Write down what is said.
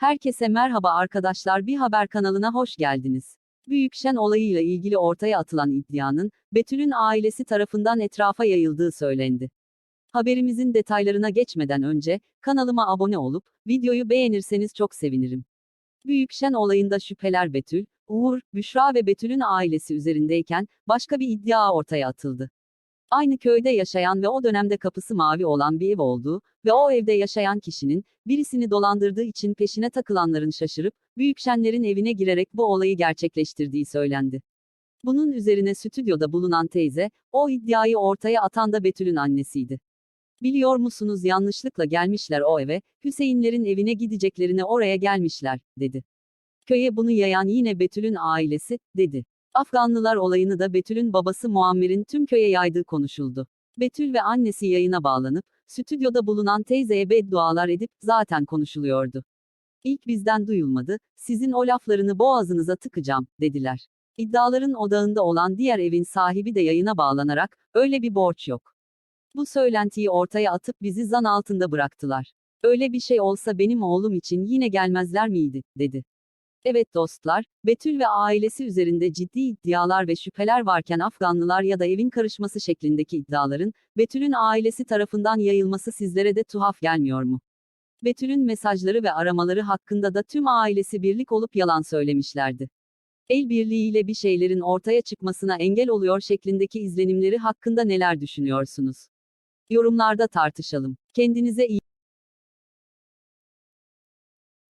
Herkese merhaba arkadaşlar bir haber kanalına hoş geldiniz. Büyükşen olayıyla ilgili ortaya atılan iddianın, Betül'ün ailesi tarafından etrafa yayıldığı söylendi. Haberimizin detaylarına geçmeden önce, kanalıma abone olup, videoyu beğenirseniz çok sevinirim. Büyükşen olayında şüpheler Betül, Uğur, Büşra ve Betül'ün ailesi üzerindeyken, başka bir iddia ortaya atıldı. Aynı köyde yaşayan ve o dönemde kapısı mavi olan bir ev olduğu ve o evde yaşayan kişinin, birisini dolandırdığı için peşine takılanların şaşırıp, Büyükşenlerin evine girerek bu olayı gerçekleştirdiği söylendi. Bunun üzerine stüdyoda bulunan teyze, o iddiayı ortaya atan da Betül'ün annesiydi. Biliyor musunuz yanlışlıkla gelmişler o eve, Hüseyinlerin evine gideceklerine oraya gelmişler, dedi. Köye bunu yayan yine Betül'ün ailesi, dedi. Afganlılar olayını da Betül'ün babası Muammer'in tüm köye yaydığı konuşuldu. Betül ve annesi yayına bağlanıp, stüdyoda bulunan teyzeye beddualar edip, zaten konuşuluyordu. İlk bizden duyulmadı, sizin o laflarını boğazınıza tıkacağım, dediler. İddiaların odağında olan diğer evin sahibi de yayına bağlanarak, öyle bir borç yok. Bu söylentiyi ortaya atıp bizi zan altında bıraktılar. Öyle bir şey olsa benim oğlum için yine gelmezler miydi, dedi. Evet dostlar, Betül ve ailesi üzerinde ciddi iddialar ve şüpheler varken Afganlılar ya da evin karışması şeklindeki iddiaların, Betül'ün ailesi tarafından yayılması sizlere de tuhaf gelmiyor mu? Betül'ün mesajları ve aramaları hakkında da tüm ailesi birlik olup yalan söylemişlerdi. El birliğiyle bir şeylerin ortaya çıkmasına engel oluyor şeklindeki izlenimleri hakkında neler düşünüyorsunuz? Yorumlarda tartışalım. Kendinize iyi